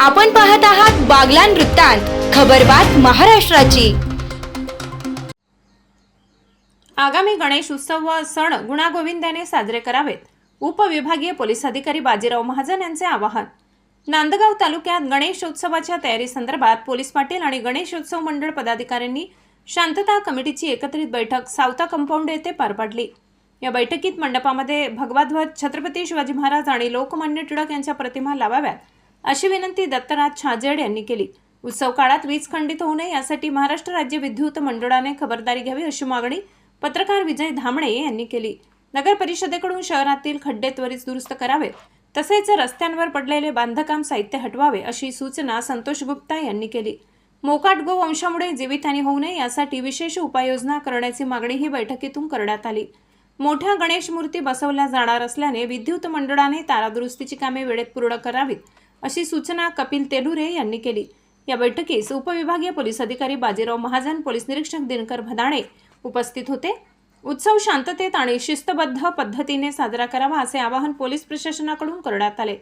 आपण पाहत आहात बागलान वृत्तांत खबरबात महाराष्ट्राची. आगामी गणेश उत्सव व सण गुणागोविंदाने साजरे करावेत. उपविभागीय पोलीस अधिकारी बाजीराव महाजन यांचे आवाहन. नांदगाव तालुक्यात गणेशोत्सवाच्या तयारीसंदर्भात पोलीस पाटील आणि गणेशोत्सव मंडळ पदाधिकाऱ्यांनी शांतता कमिटीची एकत्रित बैठक सावता कंपाऊंड येथे पार पाडली. या बैठकीत मंडपामध्ये भगवाध्वज छत्रपती शिवाजी महाराज आणि लोकमान्य टिळक यांच्या प्रतिमा लावाव्यात. अशी विनंती दत्तराज छाजेड यांनी केली. उत्सव काळात वीज खंडित होऊ नये यासाठी महाराष्ट्र राज्य विद्युत मंडळाने खबरदारी घ्यावी अशी मागणी पत्रकार विजय धामणे यांनी केली. नगर परिषदेकडून शहरातील खड्डे त्वरित दुरुस्त करावेत तसेच रस्त्यांवर पडलेले बांधकाम साहित्य हटवावे अशी सूचना संतोष गुप्ता यांनी केली. मोकाट गो वंशामुळे जीवितहानी होऊ नये यासाठी विशेष उपाययोजना करण्याची मागणी ही बैठकीतून करण्यात आली. मोठ्या गणेश मूर्ती बसवल्या जाणार असल्याने विद्युत मंडळाने तारादुरुस्तीची कामे वेळेत पूर्ण करावीत अशी सूचना कपिल तेलुरे यांनी केली. या बैठकीस उपविभागीय पोलीस अधिकारी बाजीराव महाजन पोलीस निरीक्षक दिनकर भदाणे उपस्थित होते. उत्सव शांततेत आणि शिस्तबद्ध पद्धतीने साजरा करावा असे आवाहन पोलीस प्रशासनाकडून करण्यात आले.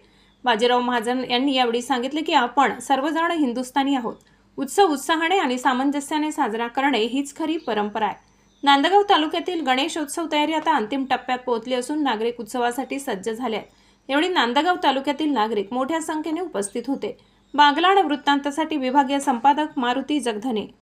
बाजीराव महाजन यांनी यावेळी सांगितले की आपण सर्वजण हिंदुस्थानी आहोत. उत्सव उत्साहाने आणि सामंजस्याने साजरा करणे हीच खरी परंपरा आहे. नांदगाव तालुक्यातील गणेशोत्सव तयारी आता अंतिम टप्प्यात पोहोचली असून नागरिक उत्सवासाठी सज्ज झाले आहेत. यावेळी नांदगाव तालुक्यातील नागरिक मोठ्या संख्येने उपस्थित होते. बागलाण वृत्तांतासाठी विभागीय संपादक मारुती जगधने.